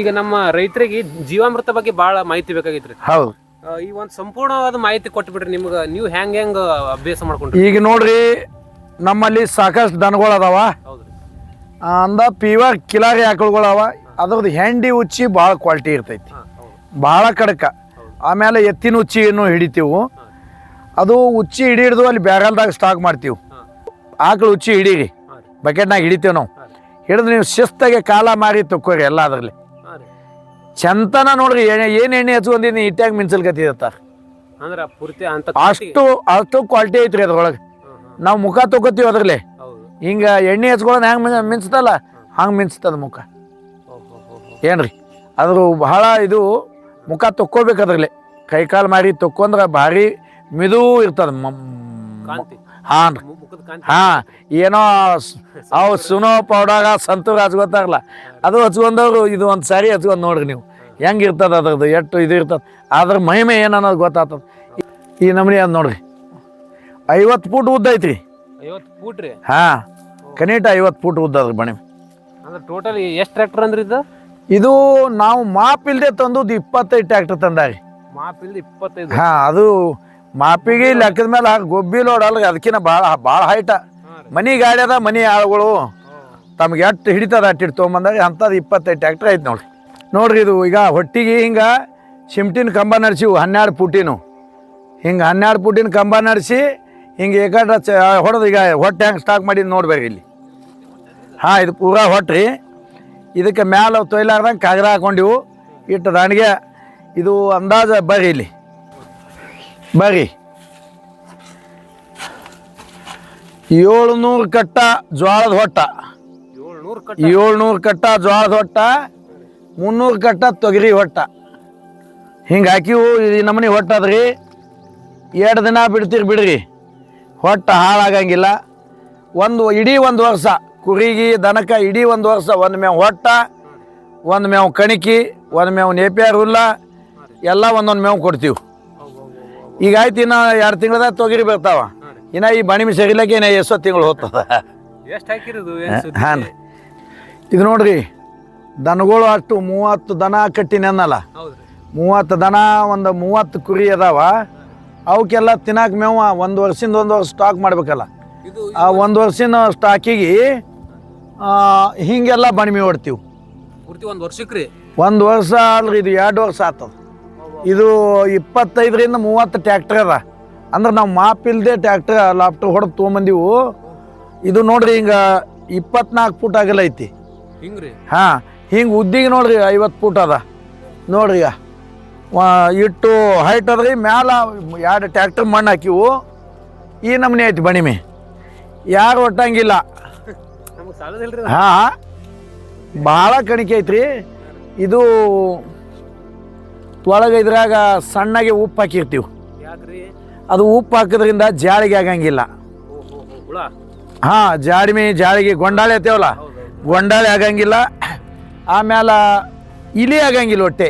ಈಗ ನಮ್ಮ ರೈತರಿಗೆ ಜೀವಾಮೃತ ಬಗ್ಗೆ ಬಹಳ ಮಾಹಿತಿ ಬೇಕಾಗಿತ್ರಿ. ಹೌದು. ಆ, ಈ ಒಂದು ಸಂಪೂರ್ಣವಾದ ಮಾಹಿತಿ ಕೊಟ್ಬಿಟ್ರಿ ನಿಮ್ಗೆ ನೀವು ಹೆಂಗ್ ಹೆಂಗ್ ಅಭ್ಯಾಸ ಮಾಡ್ಕೊಂಡ್ರಿ? ಈಗ ನೋಡ್ರಿ ನಮ್ಮಲ್ಲಿ ಸಾಕಷ್ಟು ದನಗಳು ಅದಾವ. ಹೌದ್ರಿ. ಆ, ಅಂದ ಪೀವ ಕಿಲಾರಿ ಆಕಳುಗಳವ ಅದ್ರದ್ದು ಹೆಂಡಿ ಉಚ್ಚಿ ಭಾಳ ಕ್ವಾಲಿಟಿ ಇರ್ತೈತಿ. ಹಾ ಹೌದು. ಭಾಳ ಕಡಕ. ಆಮೇಲೆ ಎತ್ತಿನ ಉಚ್ಚಿಯನ್ನು ಹಿಡಿತೀವು. ಅದು ಉಚ್ಚಿ ಹಿಡಿದು ಅಲ್ಲಿ ಬ್ಯಾರಲ್ದಾಗ ಸ್ಟಾಕ್ ಮಾಡ್ತೀವಿ. ಹಾ. ಆಕಳು ಉಚ್ಚಿ ಹಿಡೀರಿ. ಹಾ ರೀ. ಬಕೆಟ್ನಾಗ ಹಿಡಿತೀವಿ ನಾವು. ಹಾ ರೀ. ಹಿಡಿದು ನೀವು ಶಿಸ್ತಾಗೆ ಕಾಲ ಮಾರಿ ತಕ್ಕೋರಿ ಎಲ್ಲ ಅದರಲ್ಲಿ. ಚಂತನ ನೋಡ್ರಿ ಏನು ಎಣ್ಣೆ ಹಚ್ಕೊಂಡಿನಿ ಇಟ್ಟಾಗ ಮಿನ್ಸಲ್ಕತ್ತಿದತ್ತ ಅಂದ್ರ ಪೂರ್ತಿ ಅಂತ ಅಷ್ಟು ಅಷ್ಟು ಕ್ವಾಲಿಟಿ ಐತ್ರಿ ಅದ್ರೊಳಗೆ. ನಾವು ಮುಖ ತಗೋತೀವಿ ಅದ್ರಲ್ಲಿ. ಹಿಂಗ ಎಣ್ಣೆ ಹಚ್ಕೊಳ್ಳೋದು ಹೆಂಗೆ ಮಿನ್ಸ್ತಲ್ಲ ಹಂಗೆ ಮಿನ್ಸ್ತದ ಮುಖ. ಏನ್ರಿ? ಅದ್ರ ಬಹಳ ಇದು ಮುಖ ತೊಕ್ಕೋಬೇಕು ಅದ್ರಲ್ಲಿ. ಕೈ ಕಾಲು ಮಾರಿ ತಕ್ಕೊಂಡ್ರೆ ಭಾರಿ ಮಿದು ಇರ್ತದ ಹಾಂ ಹಾ ಏನೋ ಅವು ಸುನೋ ಪೌಡಾಗ ಸಂತೂರ್ ಹಚ್ಕೊತಾರಲ್ಲ ಅದು ಹಚ್ಕೊಂಡವ್ರು ಇದು ಒಂದು ಸಾರಿ ಹಚ್ಕೊಂಡ್ ನೋಡ್ರಿ ನೀವು. ಹೆಂಗೆ ಇರ್ತದೆ ಅದ್ರದ್ದು? ಎಷ್ಟು ಇದು ಇರ್ತದೆ? ಅದ್ರ ಮಹಿಮೆ ಏನು ಅನ್ನೋದು ಗೊತ್ತಾಗ್ತದೆ. ಈ ನಮೂನಿ ಅದು ನೋಡ್ರಿ. ಐವತ್ತು ಫೂಟ್ ಉದ್ದ ಐತ್ರಿ. ಐವತ್ತು ಫೂಟ್ ರೀ? ಹಾ ಕನಿಷ್ಠ ಐವತ್ತು ಫೂಟ್ ಉದ್ದ ಅದ್ರ ಬಣಿ ಅಂದ್ರೆ ಟೋಟಲ್ ಎಷ್ಟು ಟ್ರ್ಯಾಕ್ಟರ್ ಅಂದ್ರೆ ಇದು? ಇದು ನಾವು ಮಾಪ್ ಇಲ್ದೆ ತಂದದ್ದು ಇಪ್ಪತ್ತೈದು ಟ್ರ್ಯಾಕ್ಟರ್ ತಂದಾರಿ. ಮಾಪ್ ಇಲ್ಲದೆ ಇಪ್ಪತ್ತೈದು? ಹಾ ಅದು ಮಾಪಿಗೆ ಲೆಕ್ಕದ ಮೇಲೆ ಹಾಕಿ ಗೊಬ್ಬಿ ಲೋಡ್ ಅಲ್ಲ ಅದಕ್ಕಿಂತ ಭಾಳ ಭಾಳ ಹೈಟ ಮನೆ ಗಾಡಿ ಅದ ಮನಿ ಆಳುಗಳು. ತಮ್ಗೆ ಎಷ್ಟು ಹಿಡಿತದ ಅಟ್ಟಿಟ್ಟು ತೊಗೊಂಬಂದಾಗ ಅಂಥದ್ದು ಇಪ್ಪತ್ತೈದು ಟ್ಯಾಕ್ಟ್ರ್ ಐತೆ ನೋಡ್ರಿ. ನೋಡ್ರಿ ಇದು ಈಗ ಹೊಟ್ಟಿಗೆ ಹಿಂಗೆ ಸಿಮ್ಟಿನ ಕಂಬ ನಡೆಸಿವು ಹನ್ನೆರಡು ಪುಟಿನು. ಹಿಂಗೆ ಹನ್ನೆರಡು ಪುಟಿನ ಕಂಬ ನಡೆಸಿ ಹಿಂಗೆ ಏಕಾಟ ಚ ಹೊಡೆದು ಈಗ ಹೊಟ್ಟೆ ಹೆಂಗೆ ಸ್ಟಾಕ್ ಮಾಡಿ ನೋಡ್ಬೇಕು ಇಲ್ಲಿ. ಹಾಂ ಇದು ಪೂರಾ ಹೊಟ್ರಿ. ಇದಕ್ಕೆ ಮ್ಯಾಲ ತೊಯ್ಲಾರ್ದಂಗೆ ಕಾಗದ ಹಾಕೊಂಡಿವು ಇಟ್ಟು ದಾಣಿಗೆ. ಇದು ಅಂದಾಜು ಬರ್ರಿ ಇಲ್ಲಿ. ಬರ್ರಿ. ಏಳ್ನೂರು ಕಟ್ಟ ಜ್ವಾಳದ ಹೊಟ್ಟ. ಏಳ್ನೂರು ಕಟ್ಟ ಜ್ವಾಳದ ಹೊಟ್ಟ. ಮುನ್ನೂರು ಕಟ್ಟ ತೊಗರಿ ಹೊಟ್ಟ. ಹಿಂಗೆ ಹಾಕಿವು ಈ ನಮ್ಮನೆ ಹೊಟ್ಟದ್ರಿ ಎರಡು ದಿನ ಬಿಡ್ತೀರಿ ಬಿಡ್ರಿ. ಹೊಟ್ಟ ಹಾಳಾಗಂಗಿಲ್ಲ. ಒಂದು ಇಡೀ ಒಂದು ವರ್ಷ ಕುರಿಗಿ ದನಕ ಇಡೀ ಒಂದು ವರ್ಷ ಒಂದು ಮೇವು ಹೊಟ್ಟ ಒಂದು ಮೇವು ಕಣಿಕಿ ಒಂದು ಮೇವು ನೇಪಿಯಾರ ಹುಲ್ಲ ಎಲ್ಲ ಒಂದೊಂದು ಮೇವು ಕೊಡ್ತೀವಿ. ಈಗ ಆಯ್ತು ಇನ್ನು ಎರಡು ತಿಂಗಳದಾಗ ತೊಗರಿ ಬರ್ತಾವ. ಇನ್ನು ಈ ಬಣಿಮಿ ಸರಿಲಕ್ಕೆ ಇನ್ನು ಎಷ್ಟೋ ತಿಂಗಳು ಹೋಗ್ತದ? ಹಾಂ ಇದು ನೋಡ್ರಿ ದನಗಳು ಅಷ್ಟು ಮೂವತ್ತು ದನ ಕಟ್ಟಿನಲ್ಲ ಮೂವತ್ತು ದನ ಒಂದು ಮೂವತ್ತು ಕುರಿ ಅದಾವ. ಅವಕ್ಕೆಲ್ಲ ತಿನ್ನಕ್ಕೆ ಮೇವ ಒಂದು ವರ್ಷದಿಂದ ಒಂದು ವರ್ಷ ಸ್ಟಾಕ್ ಮಾಡ್ಬೇಕಲ್ಲ. ಆ ಒಂದು ವರ್ಷದ ಸ್ಟಾಕಿಗೆ ಹಿಂಗೆಲ್ಲ ಬಣಮಿ ಹೊಡ್ತೀವಿ. ಒಂದ್ ವರ್ಷಕ್ಕೆ ರೀ ಒಂದು ವರ್ಷ ಅಲ್ರಿ ಇದು ಎರಡು ವರ್ಷ ಆತದ. ಇದು ಇಪ್ಪತ್ತೈದರಿಂದ ಮೂವತ್ತು ಟ್ಯಾಕ್ಟ್ರ್ ಅದ. ಅಂದ್ರೆ ನಾವು ಮಾಪ್ ಇಲ್ದೆ ಟ್ಯಾಕ್ಟ್ರ್ ಲಾಪ್ಟ್ ಹೊಡೆದು ತೊಗೊಂಬಂದಿವು. ಇದು ನೋಡ್ರಿ ಹಿಂಗೆ ಇಪ್ಪತ್ನಾಲ್ಕು ಫೂಟ್ ಆಗಲ್ಲ ಐತಿ ಹಿಂಗ್ರಿ? ಹಾಂ ಹಿಂಗೆ ಉದ್ದಿಗೆ ನೋಡ್ರಿ ಐವತ್ತು ಫೂಟ್ ಅದ. ನೋಡ್ರಿ ಈಗ. ಇಟ್ಟು ಹೈಟ್ ಅದ್ರಿ ಮ್ಯಾಲ ಎರಡು ಟ್ಯಾಕ್ಟರ್ ಮಣ್ಣು ಹಾಕಿವು. ಈ ನಮೂನೆ ಐತಿ ಬಣಿಮೆ. ಯಾರು ಒಟ್ಟಂಗಿಲ್ಲ. ಹಾಂ ಭಾಳ ಕಣಿಕೆ ಐತ್ರಿ. ಇದು ಒಳಗೆ ಇದ್ರಾಗ ಸಣ್ಣಗೆ ಉಪ್ಪು ಹಾಕಿರ್ತೀವಿ. ಅದು ಉಪ್ಪು ಹಾಕೋದ್ರಿಂದ ಜಾಳಿಗೆ ಆಗಂಗಿಲ್ಲ. ಹೋ ಜಾಡಿಮೆ ಜಾಳಿಗೆ ಗೊಂಡಾಳೆ ಐತೇವಲ್ಲ? ಗೊಂಡಾಳೆ ಆಗಂಗಿಲ್ಲ. ಆಮೇಲೆ ಇಲಿ ಆಗಂಗಿಲ್ಲ ಒಟ್ಟೆ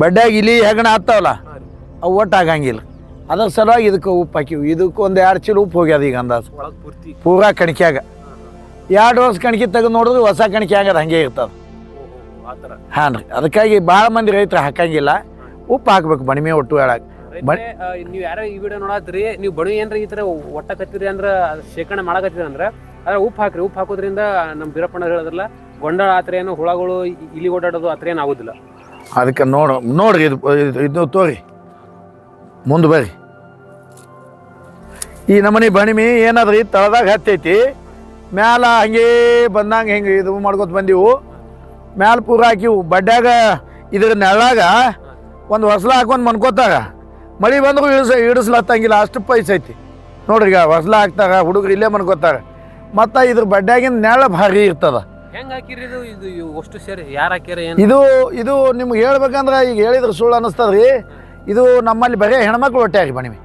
ಬಡ್ಡ್ಯಾಗ ಇಲಿ ಹೆಗಣ ಆಗ್ತಾವಲ್ಲ? ಅವು ಒಟ್ಟು ಆಗಂಗಿಲ್ಲ. ಅದ್ರ ಸಲುವಾಗಿ ಇದಕ್ಕೆ ಉಪ್ಪು ಹಾಕಿವಿ. ಇದಕ್ಕೆ ಒಂದು ಎರಡು ಚೀಲ ಉಪ್ಪು ಹೋಗ್ಯದ ಈಗ ಅಂದಾಜು. ಪೂರ ಕಣಿಕ್ಯಾಗ. ಎರಡು ವರ್ಷ ಕಣಕಿ ತೆಗೆದು ನೋಡಿದ್ರೆ ಹೊಸ ಕಣಕಿ ಆಗದ ಹಂಗೆ ಇರ್ತದೆ. ಹೋ ರೀ. ಅದಕ್ಕಾಗಿ ಭಾಳ ಮಂದಿ ರೈತರು ಹಾಕಂಗಿಲ್ಲ. ಉಪ್ಪು ಹಾಕ್ಬೇಕು ಬಣಿಮೆ ಒಟ್ಟು ಹೇಳಕ್ ನೀವು ಯಾರೋ ನೀವ್ ಯಾರ ಈ ವಿಡಿಯೋ ನೋಡತ್ರಿ ನೀವು ಬಣಿ ಏನ್ರಿ ಈ ತರ ಒಟ್ಟಕತ್ತೀರಿ ಅಂದ್ರ ಅಂದ್ರೆ ಶೇಖರಣೆ ಮಾಡಕತ್ತಿರಿ ಅಂದ್ರ ಅದ್ರ ಉಪ್ಪು ಹಾಕ್ರಿ, ಉಪ್ಪು ಹಾಕೋದ್ರಿಂದ ನಮ್ಮ ಬೀರಪ್ಪಣ್ಣ ಹೇಳಿದ್ರಲ್ಲ, ಗೊಂಡಾಳ ಆತ್ರೆ ಏನು ಹುಳಗಳು ಇಲಿ ಓಡಾಡೋದು ಆತ್ರ ಏನು ಆಗೋದಿಲ್ಲ. ಅದಕ್ಕೆ ನೋಡು, ನೋಡ್ರಿ ಇದು, ಇದು- ತೋರಿ, ಮುಂದೆ ಬರ್ರಿ. ಈ ನಮನಿ ಬಣಿಮಿ ಏನಾದ್ರಿ ತಳದಾಗ ಹತ್ತೈತಿ ಮ್ಯಾಲ ಹಂಗೆ ಬಂದಂಗೆ ಹೆಂಗೆ ಇದು ಮಾಡ್ಕೊತ ಬಂದೀವು. ಮ್ಯಾಲ ಪೂರ ಹಾಕಿವು ಬಡ್ಡ್ಯಾಗ ಇದ್ರ ನೆಳಾಗ ಒಂದು ಹೊಸಲ ಹಾಕೊಂಡು ಮನ್ಕೋತಾಗ ಮಳೆ ಬಂದ್ರು ಇಳಿಸ ಇಡಿಸ್ಲತ್ತಂಗಿಲ್ಲ, ಅಷ್ಟು ಪೈಸೆ ಐತಿ. ನೋಡ್ರಿ ಈಗ ಹೊಸಲ ಹಾಕ್ತಾಗ ಹುಡುಗರು ಇಲ್ಲೇ ಮನ್ಕೋತಾರ. ಮತ್ತು ಇದ್ರ ಬಡ್ಡ್ಯಾಗಿನ ನೆಳ ಭಾರಿ ಇರ್ತದ. ಹೆಂಗ್ ಹಾಕಿರಿ ಇದು? ಇದು ಇವು ಅಷ್ಟು ಸೇರಿ ಯಾರು ಏನು? ಇದು ಇದು ನಿಮ್ಗೆ ಹೇಳ್ಬೇಕಂದ್ರೆ ಈಗ ಹೇಳಿದ್ರೆ ಸುಳ್ಳು ಅನ್ನಿಸ್ತದ್ರಿ ಇದು ನಮ್ಮಲ್ಲಿ ಬರೀ ಹೆಣ್ಮಕ್ಳು ಹೊಟ್ಟೆ ಆಗಿ ಬಣಿಮೆ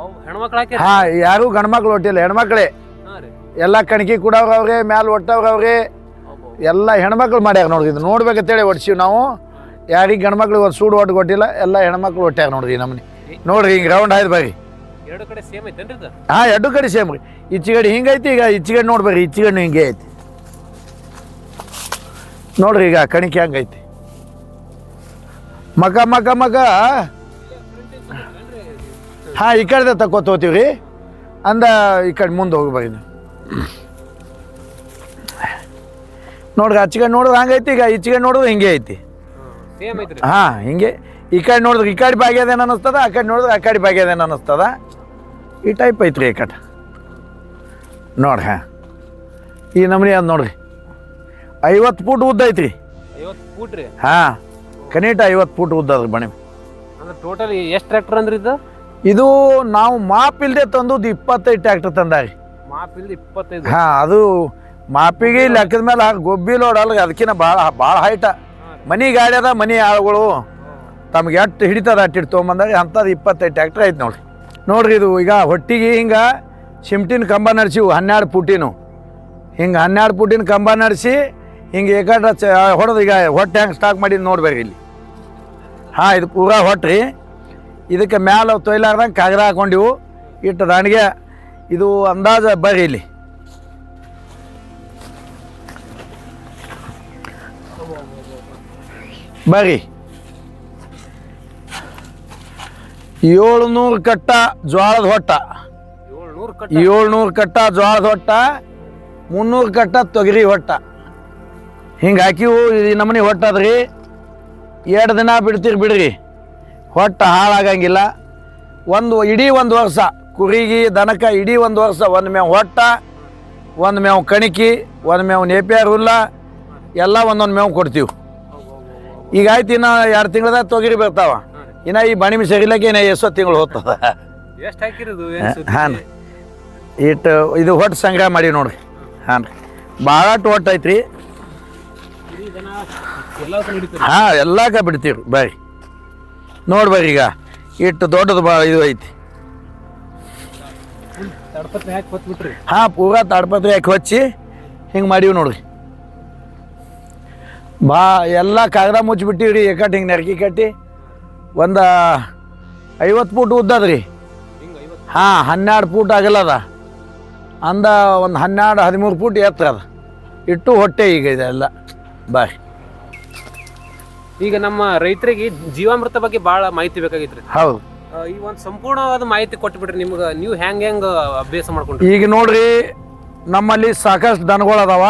ಅವು ಹೆಣ್ಮಕ್ಳು ಹಾಕ್ಯಾರ? ಹಾ ಯಾರು ಗಂಡ್ಮಕ್ಳು ಹೊಟ್ಟಿಲ್ಲ ಹೆಣ್ಮಕ್ಳೇ. ಎಲ್ಲಾ ರೀ. ಎಲ್ಲ ಕಣಕಿ ಕುಡವ್ರ ಅವ್ರೆ ಮ್ಯಾಲ ಒಟ್ಟವ್ರ ಅವ್ರೆ. ಅಬ್ಬೋ. ಎಲ್ಲ ಹೆಣ್ಮಕ್ಳು ಮಾಡ್ಯಾರ ನೋಡ್ರಿ ಇದು ನೋಡ್ಬೇಕಂತೇಳಿ ಹೊಡ್ಸೀವಿ ನಾವು. ಯಾರಿಗೆ ಗಂಡ್ಮಕ್ಳು ಒಂದು ಸೂಡು ಒಟ್ಟು ಕೊಟ್ಟಿಲ್ಲ ಎಲ್ಲ ಹೆಣ್ಮಕ್ಳು ಹೊಟ್ಟ್ಯಾರ ನೋಡ್ರಿ ನಮ್ಮನೆ. ನಮ್ಮನಿ ನೋಡ್ರಿ ಹಿಂಗೆ ರೌಂಡ್ ಆಯ್ತು ಬರ್ರಿ. ಎರಡು ಕಡೆ ಸೇಮ್ ಐತೇನ್ರಿ ಇದು ಹಾ ಎರಡು ಕಡೆ ಸೇಮ್. ರೀ ಈಚಿಗಡೆ ಹಿಂಗೈತಿ ಈಗ ಈಚಿಗಡೆ ನೋಡ್ಬೇಕು ಈಚಿಗಡೆ ಹಿಂಗೆ ಐತಿ. ನೋಡ್ರಿ ಈಗ ಕಣಿಕೆ ಹಂಗೈತಿ ಮಗ ಮಗ ಮಗ. ಹಾಂ ಈ ಕಡೆದ ತಕೋತ ಹೋಗ್ತೀವಿ ರೀ ಅಂದ ಈ ಕಡೆ ಮುಂದೆ ಹೋಗ್ಬೇಕು ನೀವು. ನೋಡ್ರಿ ಹಚ್ಚಿಗೆ ನೋಡಿದ್ರೆ ಹಂಗೈತಿ ಈಗ ಈಚೆ ನೋಡಿದ್ರೆ ಹಿಂಗೆ ಐತಿ. ಹಾಂ ಹಿಂಗೆ. ಈ ಕಡೆ ನೋಡಿದ್ರೆ ಈ ಕಡೆ ಬಾಗ್ಯದೇನು ಅನ್ನಿಸ್ತದ ಆ ಕಡೆ ನೋಡಿದ್ರೆ ಆ ಕಡೆ ಬಾಗ್ಯದೇನು ಅನ್ನಿಸ್ತದ. ಈ ಟೈಪ್ ಐತ್ರಿ ಈ ಕಟ್. ನೋಡ್ರಿ ಹಾಂ. ಈ ನಮೂನಿ ಅದು ನೋಡ್ರಿ. ಐವತ್ತು ಫೂಟ್ ಉದ್ದ ಐತ್ರಿ. ಐವತ್ತು ಫೂಟ್ ರೀ? ಹಾಂ. ಕನಿಟ ಐವತ್ತು ಫೂಟ್ ಉದ್ದ ಅದ್ರ ಬಣಿ ಅಂದ್ರೆ ಟೋಟಲ್ ಎಷ್ಟು ಟ್ರ್ಯಾಕ್ಟರ್ ಅಂದ್ರೆ ಇದು? ಇದು ನಾವು ಮಾಪ್ ಇಲ್ಲದೆ ತಂದದ್ದು ಇಪ್ಪತ್ತೈದು ಟ್ರ್ಯಾಕ್ಟರ್ ತಂದಾರಿ. ಮಾಪ್ ಇಲ್ಲಿ ಇಪ್ಪತ್ತೈದು? ಹಾಂ ಅದು ಮಾಪಿಗೆ ಲೆಕ್ಕದ ಮೇಲೆ ಗೊಬ್ಬಿ ಲೋಡ್ ಅಲ್ಲ ಅದಕ್ಕಿಂತ ಭಾಳ ಭಾಳ ಹೈಟ ಮನಿ ಗಾಡಿ ಅದ ಮನಿ ಆಳುಗಳು. ತಮ್ಗೆ ಎಷ್ಟು ಹಿಡಿತದ ಅಟ್ಟಿಟ್ಟು ತೊಗೊಂಬಂದಾಗ ಅಂಥದ್ದು ಇಪ್ಪತ್ತೈದು ಟ್ಯಾಕ್ಟ್ರ್ ಐತೆ ನೋಡ್ರಿ. ನೋಡ್ರಿ ಇದು ಈಗ ಹೊಟ್ಟಿಗೆ ಹಿಂಗೆ ಶಿಮ್ಟಿನ ಕಂಬ ನಡೆಸಿವು, ಹನ್ನೆರಡು ಪುಟ್ಟಿನು ಹಿಂಗೆ ಹನ್ನೆರಡು ಪುಟ್ಟಿನ ಕಂಬ ನಡೆಸಿ ಹಿಂಗೆ ಏಕಾಡ್ರ ಹೊಡೆದು ಈಗ ಹೊಟ್ಟೆ ಹೆಂಗೆ ಸ್ಟಾಕ್ ಮಾಡಿ ನೋಡ್ಬೇಕು ಇಲ್ಲಿ. ಹಾಂ, ಇದು ಪೂರಾ ಹೊಟ್ರಿ ಇದಕ್ಕೆ ಮ್ಯಾಲೆ ತೊಯ್ಲಾರ್ದಂಗೆ ಕಾಗರ ಹಾಕೊಂಡಿವು. ಇಟ್ಟು ದಾಣಿಗೆ ಇದು ಅಂದಾಜು ಬರ್ರಿ ಇಲ್ಲಿ. ಬರ್ರಿ. ಏಳ್ನೂರು ಕಟ್ಟ ಜ್ವಾಳದ ಹೊಟ್ಟ. ಏಳ್ನೂರು ಕಟ್ ಏಳ್ನೂರು ಕಟ್ಟ ಜ್ವಾಳದ ಹೊಟ್ಟ ಮುನ್ನೂರು ಕಟ್ಟ ತೊಗರಿ ಹೊಟ್ಟ. ಹಿಂಗೆ ಹಾಕಿವು ಈ ನಮೂನಿ ಹೊಟ್ಟದ್ರಿ ಎರಡು ದಿನ ಬಿಡ್ತೀರಿ ಬಿಡ್ರಿ. ಹೊಟ್ಟ ಹಾಳಾಗಂಗಿಲ್ಲ. ಒಂದು ಇಡೀ ಒಂದು ವರ್ಷ ಕುರಿಗೆ ದನಕ ಇಡೀ ಒಂದು ವರ್ಷ ಒಂದು ಮೇವು ಹೊಟ್ಟ ಒಂದು ಮೇವು ಕಣಿಕಿ ಒಂದು ಮೇವು ನೇಪಿಯರ್ ಹುಲ್ಲ ಎಲ್ಲ ಒಂದೊಂದು ಮೇವು ಕೊಡ್ತೀವಿ. ಈಗ ಆಯ್ತು ಇನ್ನು ಎರಡು ತಿಂಗಳದಾಗ ತೊಗರಿ ಬರ್ತಾವ. ಇನ್ನು ಈ ಬಣಿಮಿ ಸರಿಲಕ್ಕೆ ಇನ್ನ ಎಷ್ಟು ತಿಂಗಳು ಹೋಗ್ತದ. ಎಷ್ಟು ಹಾಕಿರೋದು? ಹಾಂ ಇಟ್ಟು ಇದು ಹೊಟ್ಟು ಸಂಗ್ರಹ ಮಾಡಿ ನೋಡ್ರಿ. ಹಾಂ ರೀ ಭಾಳ ಹೊಟ್ಟು ಐತ್ರಿ. ಹಾ ಎಲ್ಲಾಕ ಬಿಡ್ತೀವಿ ರೀ ಬರ್ರಿ ನೋಡಿ ಬರ್ರಿ ಈಗ. ಇಟ್ಟು ದೊಡ್ಡದು ಭಾಳ ಇದು ಐತಿ. ಹಾ ಪೂರ ತಾಡ್ಪತ್ರಿ ಹಾಕಿ ಹಚ್ಚಿ? ಹಿಂಗೆ ಮಾಡೀವಿ ನೋಡ್ರಿ. ಬಾ ಎಲ್ಲ ಕಾಗದ ಮುಚ್ಚಿಬಿಟ್ಟಿವಿ ರೀ ಕಟ್ಟಿ ಹಿಂಗೆ ನೆರಕಿ ಕಟ್ಟಿ. ಒಂದು ಐವತ್ತು ಫೂಟ್ ಉದ್ದದ್ರಿ. ರೀ ಹಾಂ ಹನ್ನೆರಡು ಫೂಟ್ ಅದ. ಅಂದ ಒಂದು ಹನ್ನೆರಡು ಹದಿಮೂರು ಫೂಟ್ ಎತ್ತರ ಅದ. ಇಟ್ಟು ಹೊಟ್ಟೆ ಈಗ ಇದೆಲ್ಲ. ಬಾಯ್. ಈಗ ನಮ್ಮ ರೈತರಿಗೆ ಜೀವಾಮೃತ ಬಗ್ಗೆ ಭಾಳ ಮಾಹಿತಿ ಬೇಕಾಗಿತ್ತು ಹೌದು. ಈ ಒಂದು ಸಂಪೂರ್ಣವಾದ ಮಾಹಿತಿ ಕೊಟ್ಬಿಟ್ರಿ ನಿಮ್ಗೆ ನೀವು ಹೆಂಗೆ ಹೆಂಗೆ ಅಭ್ಯಾಸ ಮಾಡ್ಕೊಂಡ್ರಿ? ಈಗ ನೋಡ್ರಿ ನಮ್ಮಲ್ಲಿ ಸಾಕಷ್ಟು ದನಗಳು ಅದಾವ.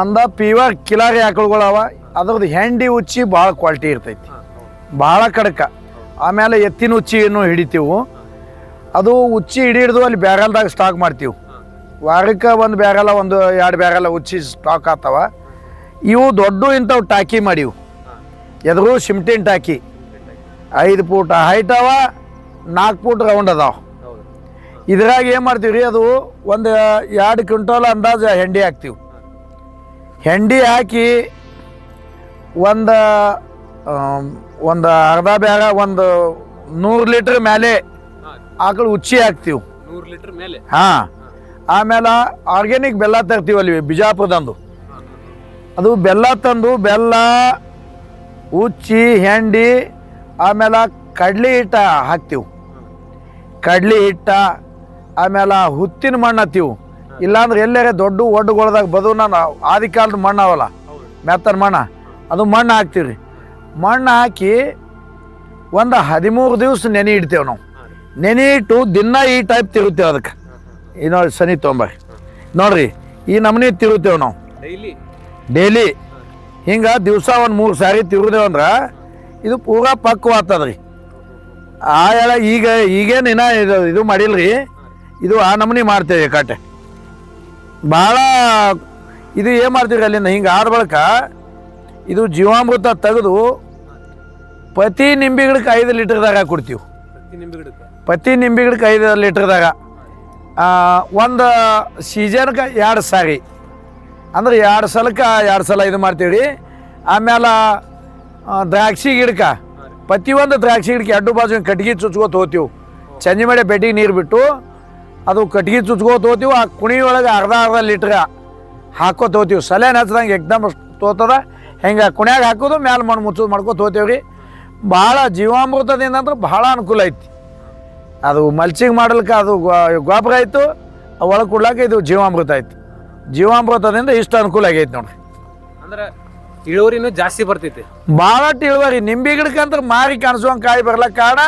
ಅಂದ ಪಿವರ್ ಕಿಲಾರಿ ಆಕಳುಗಳವ ಅದ್ರದ್ದು ಹೆಂಡಿ ಉಚ್ಚಿ ಭಾಳ ಕ್ವಾಲಿಟಿ ಇರ್ತೈತಿ. ಭಾಳ ಕಡಕ. ಆಮೇಲೆ ಎತ್ತಿನ ಉಚ್ಚಿಯನ್ನು ಹಿಡಿತೀವು. ಅದು ಉಚ್ಚಿ ಹಿಡಿದು ಅಲ್ಲಿ ಬ್ಯಾಗಲ್ದಾಗ ಸ್ಟಾಕ್ ಮಾಡ್ತೀವಿ. ವಾರಕ್ಕೆ ಒಂದು ಬ್ಯಾಗಲ ಒಂದು ಎರಡು ಬ್ಯಾಗಲ ಉಚ್ಚಿ ಸ್ಟಾಕ್ ಆಗ್ತಾವ. ಇವು ದೊಡ್ಡ ಇಂಥವು ಟಾಕಿ ಮಾಡಿವು. ಎದುರು ಸಿಮ್ಟಿನ್ ಟಾಕಿ. ಐದು ಫೂಟ್ ಹೈಟ್ ಅವ, ನಾಲ್ಕು ಫೂಟ್ ರೌಂಡ್ ಅದಾವ. ಇದ್ರಾಗ ಏನು ಮಾಡ್ತೀವಿ ರೀ ಅದು ಒಂದು ಎರಡು ಕ್ವಿಂಟಲ್ ಅಂದಾಜು ಹೆಂಡಿ ಹಾಕ್ತೀವಿ. ಹೆಂಡಿ ಹಾಕಿ ಒಂದು ಒಂದು ಅರ್ಧ ಬ್ಯಾಗ ಒಂದು ನೂರು ಲೀಟ್ರ್ ಮೇಲೆ ಆಕಳು ಉಚ್ಚಿ ಹಾಕ್ತೀವಿ. ನೂರು ಲೀಟರ್ ಮೇಲೆ ಹಾಂ. ಆಮೇಲೆ ಆರ್ಗ್ಯಾನಿಕ್ ಬೆಲ್ಲ ತರ್ತೀವಲ್ಲಿ ಬಿಜಾಪುರದಂದು. ಅದು ಬೆಲ್ಲ ತಂದು ಬೆಲ್ಲ ಉಚ್ಚಿ ಹೆಂಡಿ ಆಮೇಲೆ ಕಡ್ಲಿ ಹಿಟ್ಟ ಹಾಕ್ತೀವಿ. ಕಡ್ಲಿ ಹಿಟ್ಟ ಆಮೇಲೆ ಹುತ್ತಿನ ಮಣ್ಣು ಹತ್ತೀವಿ. ಇಲ್ಲಾಂದ್ರೆ ಎಲ್ಲೇ ದೊಡ್ಡ ಒಡ್ಡುಗೊಳ್ದಾಗ ಬದು ನಾನು ಆದಿ ಕಾಲದ ಮಣ್ಣು ಅವಲ್ಲ ಮೆತ್ತನ ಮಣ್ಣು. ಅದು ಮಣ್ಣು ಹಾಕ್ತೀವಿ ರೀ ಮಣ್ಣು ಹಾಕಿ ಒಂದು ಹದಿಮೂರು ದಿವಸ ನೆನೆ ಇಡ್ತೇವೆ ನಾವು. ನೆನೆ ಇಟ್ಟು ದಿನ ಈ ಟೈಪ್ ತಿರುತ್ತೇವೆ ಅದಕ್ಕೆ. ಈ ನೋಡಿ ಸನಿ ತೊಂಬರಿ ನೋಡ್ರಿ ಈ ನಮೂನಿ ತಿರುತ್ತೇವೆ ನಾವು. ಡೈಲಿ ಡೈಲಿ ಹಿಂಗೆ ದಿವಸ ಒಂದು ಮೂರು ಸಾರಿ ತಿರುದೇವು ಅಂದ್ರೆ ಇದು ಪೂರಾ ಪಕ್ವ ಆಗ್ತದ ರೀ ಆ ಹೇಳ ಈಗ ಈಗೇನು ಇನ್ನ ಇದು ಇದು ಮಾಡಿಲ್ರಿ. ಇದು ಆ ನಮೂನಿ ಮಾಡ್ತೇವೆ ಕಾಟೆ ಭಾಳ ಇದು ಏನು ಮಾಡ್ತೀವಿ ಅಲ್ಲಿಂದ? ಹಿಂಗೆ ಆದ ಬಳಿಕ ಇದು ಜೀವಾಮೃತ ತೆಗೆದು ಪ್ರತಿ ನಿಂಬೆ ಗಿಡಕ್ಕೆ ಐದು ಲೀಟ್ರ್ದಾಗ ಕೊಡ್ತೀವಿ. ಪ್ರತಿ ನಿಂಬೆ ಗಿಡಕ್ಕೆ ಐದು ಲೀಟ್ರ್ದಾಗ ಒಂದು ಸೀಸನ್ಗೆ ಎರಡು ಸಾರಿ. ಅಂದ್ರೆ ಎರಡು ಸಲಕ್ಕೆ ಎರಡು ಸಲ ಇದು ಮಾಡ್ತೀವಿ ರೀ ಆಮೇಲೆ ದ್ರಾಕ್ಷಿ ಗಿಡಕ್ಕೆ ಪ್ರತಿಯೊಂದು ದ್ರಾಕ್ಷಿ ಗಿಡಕ್ಕೆ ಎರಡು ಬಾಜು ಕಟ್ಗೆ ಚುಚ್ಕೋತ ಹೋಗ್ತೀವಿ. ಚಂಜಿ ಮೇಲೆ ಬೆಟ್ಟಿಗೆ ನೀರು ಬಿಟ್ಟು ಅದು ಕಟ್ಗೆ ಚುಚ್ಕೋತ ಹೋಗ್ತೀವಿ. ಆ ಕುಣಿ ಒಳಗೆ ಅರ್ಧ ಅರ್ಧ ಲೀಟ್ರ ಹಾಕೋತ ಹೋಗ್ತೀವಿ. ಸಲೇನ ಹಚ್ದಂಗೆ ಎಕ್ದಮ್ ತೋತದ. ಹೆಂಗೆ ಕುಣ್ಯಾಗ ಹಾಕೋದು ಮ್ಯಾಲೆ ಮಣ್ಣು ಮುಚ್ಚೋದು ಮಾಡ್ಕೋತ ಹೋತೀವಿ ರೀ ಭಾಳ ಜೀವಾಮೃತದಿಂದ ಅಂದ್ರೆ ಭಾಳ ಅನುಕೂಲ ಐತಿ. ಅದು ಮಲ್ಚಿಂಗ್ ಮಾಡಲಿಕ್ಕೆ ಅದು ಗೊಬ್ಬರ ಆಯಿತು ಒಳಗೆ ಕೊಡ್ಲಾಕ ಇದು ಜೀವಾಮೃತ ಆಯ್ತು. ಜೀವಾಮೃತದಿಂದ ಇಷ್ಟು ಅನುಕೂಲ ಆಗೈತೆ ನೋಡ್ರಿ. ಅಂದ್ರೆ ಇಳುವರಿನೂ ಜಾಸ್ತಿ ಬರ್ತೈತಿ. ಭಾಳಷ್ಟು ಇಳುವರಿ ನಿಂಬೆ ಗಿಡಕ್ಕಂದ್ರೆ ಮಾರಿ ಕಾಣಿಸುವಂಗೆ ಕಾಯಿ ಬರ್ಲಕ್ಕ ಕಾರಣ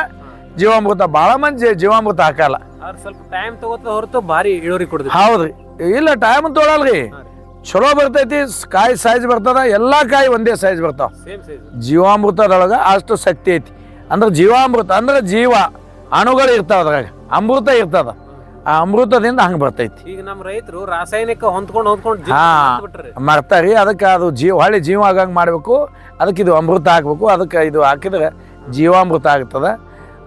ಜೀವಾಮೃತ ಭಾಳ ಮಂದಿ ಜೀವಾಮೃತ ಹಾಕಲ್ಲ. ಸ್ವಲ್ಪ ಟೈಮ್ ತಗೋತ ಹೊರತು ಭಾರಿ ಇಳುವರಿ ಕೊಡ್ತೀವಿ ಹೌದ್ರಿ. ಇಲ್ಲ ಟೈಮ್ ತೊಗೊಳಲ್ರಿ ಚಲೋ ಬರ್ತೈತಿ ಕಾಯಿ ಸೈಜ್ ಬರ್ತದ ಎಲ್ಲಾ ಕಾಯಿ ಒಂದೇ ಸೈಜ್ ಬರ್ತಾವ. ಜೀವಾಮೃತದೊಳಗೆ ಅಷ್ಟು ಶಕ್ತಿ ಐತಿ. ಅಂದ್ರೆ ಜೀವಾಮೃತ ಅಂದ್ರೆ ಜೀವ ಅಣುಗಳು ಇರ್ತಾವ ಅದ್ರಾಗ ಅಮೃತ ಇರ್ತದ. ಆ ಅಮೃತದಿಂದ ಹಂಗೆ ಬರ್ತೈತಿ. ಈಗ ನಮ್ಮ ರೈತರು ರಾಸಾಯನಿಕ ಹೊಂದ್ಕೊಂಡು ಹೊಂದ್ಕೊಂಡು ಹಾ. ಮರ್ತಾರಿ ಅದಕ್ಕೆ ಅದು ಜೀವ ಹೊಳ್ಳಿ ಜೀವ ಆಗಂಗೆ ಮಾಡಬೇಕು ಅದಕ್ಕೆ ಇದು ಅಮೃತ ಹಾಕ್ಬೇಕು ಅದಕ್ಕೆ ಇದು ಹಾಕಿದ್ರೆ ಜೀವಾಮೃತ ಆಗ್ತದ.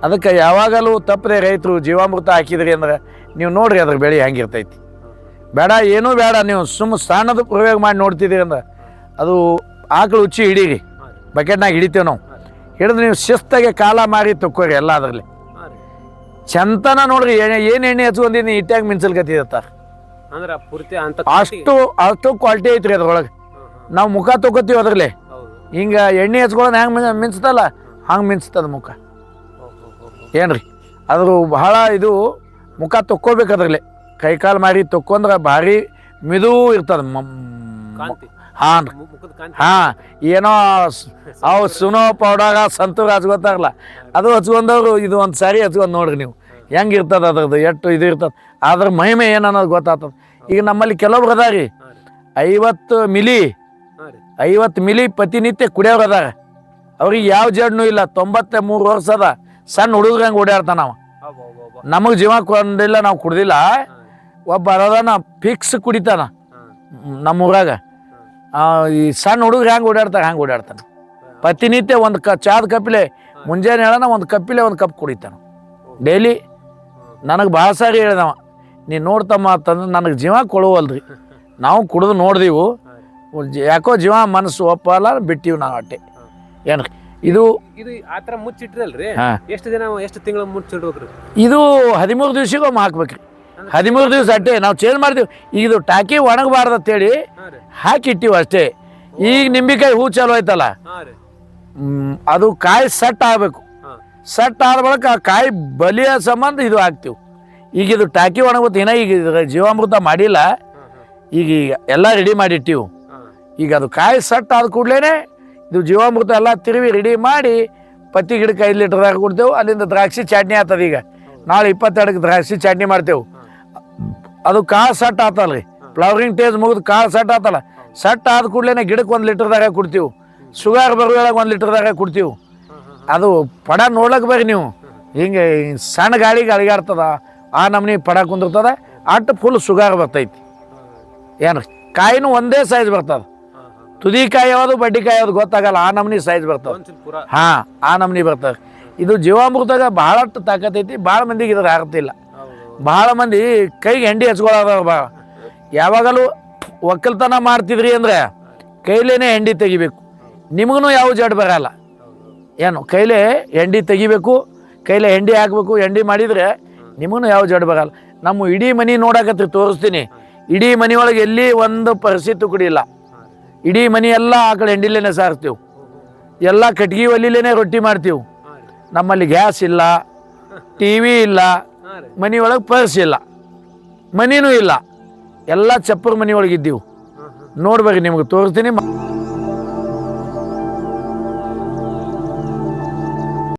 ಅದಕ್ಕೆ ಯಾವಾಗಲೂ ತಪ್ಪದೆ ರೈತರು ಜೀವಾಮೃತ ಹಾಕಿದ್ರಿ ಅಂದ್ರೆ ನೀವು ನೋಡ್ರಿ ಅದ್ರ ಬೆಳೆ ಹೆಂಗಿರ್ತೈತಿ. ಬೇಡ ಏನೂ ಬೇಡ ನೀವು ಸುಮ್ಮ ಸಣ್ಣದು ಪ್ರಯೋಗ ಮಾಡಿ ನೋಡ್ತಿದ್ದೀರಿ ಅಂದ್ರೆ ಅದು ಆಕಳು ಉಚ್ಚಿ ಹಿಡೀರಿ. ಬಕೆಟ್ನಾಗ ಹಿಡಿತೇವೆ ನಾವು. ಹಿಡಿದು ನೀವು ಶಿಸ್ತಾಗೆ ಕಾಲ ಮಾರಿ ತಕ್ಕೋರಿ ಎಲ್ಲ ಅದರಲ್ಲಿ. ಚಂತನ ನೋಡ್ರಿ ಏನ್- ಏನು ಎಣ್ಣೆ ಹಚ್ಕೊಂಡಿನಿ ಇಟ್ಟಾಗ ಮಿನ್ಸಲ್ಕತ್ತಿದತ್ತ ಅಂತ ಅಷ್ಟು ಅಷ್ಟು ಕ್ವಾಲಿಟಿ ಐತ್ರಿ ಅದ್ರೊಳಗೆ. ನಾವು ಮುಖ ತಗೋತೀವಿ ಅದರಲ್ಲಿ. ಹಿಂಗೆ ಎಣ್ಣೆ ಹಚ್ಕೊಳ್ಳೋದು ಹೆಂಗೆ ಮಿಂಚ್ತಲ್ಲ ಹಂಗೆ ಮಿಂಚ್ತದ ಮುಖ. ಏನ್ರಿ? ಅದ್ರ ಬಹಳ ಇದು ಮುಖ ತೊಕ್ಕೋಬೇಕು ಅದ್ರಲ್ಲಿ. ಕೈ ಮಾಡಿ ತೊಕ್ಕೊಂಡ್ರೆ ಭಾರಿ ಮಿದು ಇರ್ತದ. ಹಾಂ ಹಾ ಏನೋ ಅವು ಸುನೋ ಪೌಡರ್ ಸಂತೂರ್ ಗೊತ್ತಾಗಲ್ಲ ಅದು ಹಚ್ಕೊಂಡವ್ರು ಇದು ಒಂದು ಸಾರಿ ಹಚ್ಕೊಂಡು ನೋಡ್ರಿ ನೀವು. ಹೆಂಗೆ ಇರ್ತದ ಅದ್ರದ್ದು ಎಷ್ಟು ಇದು ಇರ್ತದ. ಅದ್ರ ಮಹಿಮೆ ಏನು ಅನ್ನೋದು ಗೊತ್ತಾಗ್ತದ. ಈಗ ನಮ್ಮಲ್ಲಿ ಕೆಲವ್ರು ಅದಾರಿ. ರೀ. ಐವತ್ತು ಮಿಲಿ ಐವತ್ತು ಮಿಲಿ ಪ್ರತಿನಿತ್ಯ ಕುಡಿಯೋರು ಅದಾರ. ಅವ್ರಿಗೆ ಯಾವ ಜಡ್ನು ಇಲ್ಲ ತೊಂಬತ್ತ ಮೂರು ವರ್ಷ ಅದ. ಸಣ್ಣ ಹುಡುಗ್ರಂಗೆ ಓಡಾಡ್ತಾನ ನಾವು. ನಮಗೆ ಜೀವ ಕೊಂಡಿಲ್ಲ ನಾವು ಕುಡ್ದಿಲ್ಲ. ಒಬ್ಬ ಅದಾನ ಫಿಕ್ಸ್ ಕುಡಿತಾನ. ನಮ್ಮ ಊರಾಗ. ಈ ಸಣ್ಣ ಹುಡುಗ್ರು ಹೆಂಗೆ ಓಡಾಡ್ತಾರೆ ಹ್ಯಾಂಗೆ ಓಡಾಡ್ತಾನೆ. ಪ್ರತಿನಿತ್ಯ ಒಂದು ಕ ಚಾದ ಕಪಿಲೆ ಮುಂಜಾನೆ ಹೇಳೋಣ ಒಂದು ಕಪಿಲೆ ಒಂದು ಕಪ್ ಕುಡಿತಾನೆ. ಡೈಲಿ. ನನಗೆ ಭಾಳ ಸಾರಿ ಹೇಳಿದವ ನೀನು ನೋಡ್ತಮ್ಮ ಅಂತಂದ್ರೆ ನನಗೆ ಜೀವ ಕೊಡುವಲ್ರಿ. ನಾವು ಕುಡಿದು ನೋಡ್ದೀವು. ಯಾಕೋ ಜೀವ ಮನಸ್ಸು ಒಪ್ಪಲ್ಲ ಬಿಟ್ಟಿವಿ ನಾವು ಅಟ್ಟೆ. ಏನು ಇದು ಇದು ಆ ಥರ ಮುಚ್ಚಿಟ್ರಲ್ರಿ. ಎಷ್ಟು ದಿನ ಎಷ್ಟು ತಿಂಗಳು ಮುಚ್ಚಿಡ್ಬೇಕ್ರಿ? ಇದು ಹದಿಮೂರು ದಿವ್ಸಕ್ಕೊಮ್ಮೆ ಹಾಕ್ಬೇಕ್ರಿ. ಹದಿಮೂರು ದಿವಸ ಅಟ್ಟೆ ನಾವು ಚೇಂಜ್ ಮಾಡ್ತೀವಿ. ಈಗ ಇದು ಟಾಕಿ ಒಣಗಬಾರ್ದು ಅಂತೇಳಿ ಹಾಕಿಟ್ಟಿವಿ ಅಷ್ಟೇ. ಈಗ ನಿಂಬಿಕಾಯಿ ಹೂ ಚಾಲು ಆಯ್ತಲ್ಲ? ಅದು ಕಾಯಿ ಸಟ್ ಆಗಬೇಕು. ಸಟ್ ಆದ ಬಳಿಕ ಆ ಕಾಯಿ ಬಲಿಯ ಸಂಬಂಧ ಇದು ಹಾಕ್ತೀವಿ. ಈಗ ಇದು ಟಾಕಿ ಒಣಗುತ್ತೆ ಇನ್ನ ಈಗ ಜೀವಾಮೃತ ಮಾಡಿಲ್ಲ. ಈಗ ಈಗ ಎಲ್ಲ ರೆಡಿ ಮಾಡಿಟ್ಟಿವು. ಈಗ ಅದು ಕಾಯಿ ಸಟ್ ಆದ ಕೂಡಲೇ ಇದು ಜೀವಾಮೃತ ಎಲ್ಲ ತಿರುವಿ ರೆಡಿ ಮಾಡಿ ಪತ್ತಿ ಗಿಡಕ್ಕೆ ಐದು ಲೀಟರ್ದಾಗ ಕೊಡ್ತೇವೆ ಅಲ್ಲಿಂದ ದ್ರಾಕ್ಷಿ ಚಟ್ನಿ ಆಗ್ತದೆ ಈಗ. ನಾಳೆ ಇಪ್ಪತ್ತೆರಡಕ್ಕೆ ದ್ರಾಕ್ಷಿ ಚಟ್ನಿ ಮಾಡ್ತೇವೆ. ಅದು ಕಾಳು ಸೆಟ್ ಆತಲ್ರಿ. ಫ್ಲವರಿಂಗ್ ಟೇಜ್ ಮುಗಿದು ಕಾಳು ಸೆಟ್ ಆತಲ್ಲ. ಸೆಟ್ ಆದ ಕೂಡಲೇ ಗಿಡಕ್ಕೆ ಒಂದು ಲೀಟರ್ದಾಗ ಕೊಡ್ತೀವಿ. ಶುಗರ್ ಬರುವಾಗ ಒಂದು ಲೀಟರ್ದಾಗ ಕೊಡ್ತೀವಿ. ಅದು ಪಡ ನೋಡ್ಲಕ್ಕೆ ಬರ್ರಿ ನೀವು. ಹಿಂಗೆ ಸಣ್ಣ ಗಾಳಿಗೆ ಅಳಿಗಾಡ್ತದ. ಆ ನಮ್ನಿ ಪಡ ಕುಂದಿರ್ತದ. ಅಟ್ಟು ಫುಲ್ ಶುಗರ್ ಬರ್ತೈತಿ. ಏನು ಕಾಯಿನೂ ಒಂದೇ ಸೈಜ್ ಬರ್ತದ. ಹಾ ಹಾ ತುದಿ ಕಾಯಿ ಯಾವುದು ಬಡ್ಡಿ ಕಾಯಿ ಯಾವುದು ಗೊತ್ತಾಗಲ್ಲ. ಆ ನಮ್ನಿ ಸೈಜ್ ಬರ್ತದ. ಹಾಂ ಆ ನಮ್ನಿ ಬರ್ತದೆ. ಇದು ಜೀವಾಮೃತದಾಗ ಬಹಳಷ್ಟು ತಾಕತ್ತೈತಿ ಭಾಳ ಮಂದಿಗೆ ಇದ್ರ ಆಗ್ತಿಲ್ಲ ಭಾಳ ಮಂದಿ ಕೈಗೆ ಹೆಂಡಿ ಹಚ್ಕೊಳ್ಳೋದ ಯಾವಾಗಲೂ ಒಕ್ಕಲ್ತನ ಮಾಡ್ತಿದ್ರಿ ಅಂದ್ರೆ ಕೈಲೇನೆ ಹೆಂಡಿ ತೆಗಿಬೇಕು. ನಿಮಗೂ ಯಾವ ಜಡ್ ಬರಲ್ಲ. ಏನು, ಕೈಲೇ ಹೆಂಡಿ ತೆಗಿಬೇಕು, ಕೈಲೇ ಹೆಂಡಿ ಹಾಕಬೇಕು, ಹೆಂಡಿ ಮಾಡಿದರೆ ನಿಮಗೂ ಯಾವ ಜಡ್ ಬರಲ್ಲ. ನಮ್ಮ ಇಡೀ ಮನೆ ನೋಡಕತ್ರಿ, ತೋರಿಸ್ತೀನಿ. ಇಡೀ ಮನೆಯೊಳಗೆ ಎಲ್ಲಿ ಒಂದು ಪರಿಸ್ಥಿತಿ ಕುಡಿಯಿಲ್ಲ ಇಡೀ ಮನೆ ಎಲ್ಲ ಆ ಕಡೆ ಹೆಂಡಿಲೇನೆ ಸಾರ್ತೀವಿ ಎಲ್ಲ ಕಟ್ಗೆ ಒಲಿಲೇನೆ ರೊಟ್ಟಿ ಮಾಡ್ತೀವಿ. ನಮ್ಮಲ್ಲಿ ಗ್ಯಾಸ್ ಇಲ್ಲ, ಟಿ ವಿ ಇಲ್ಲ ಮನೆಯೊಳಗೆ ಪರ್ಸ್ ಇಲ್ಲ. ಮನಿನೂ ಇಲ್ಲ. ಎಲ್ಲ ಚಪ್ಪರ್ ಮನೆಯೊಳಗಿದ್ದೀವಿ ಇದ್ದೀವಿ. ನೋಡ್ಬೇಕು ನಿಮ್ಗೆ ತೋರಿಸ್ತೀನಿ.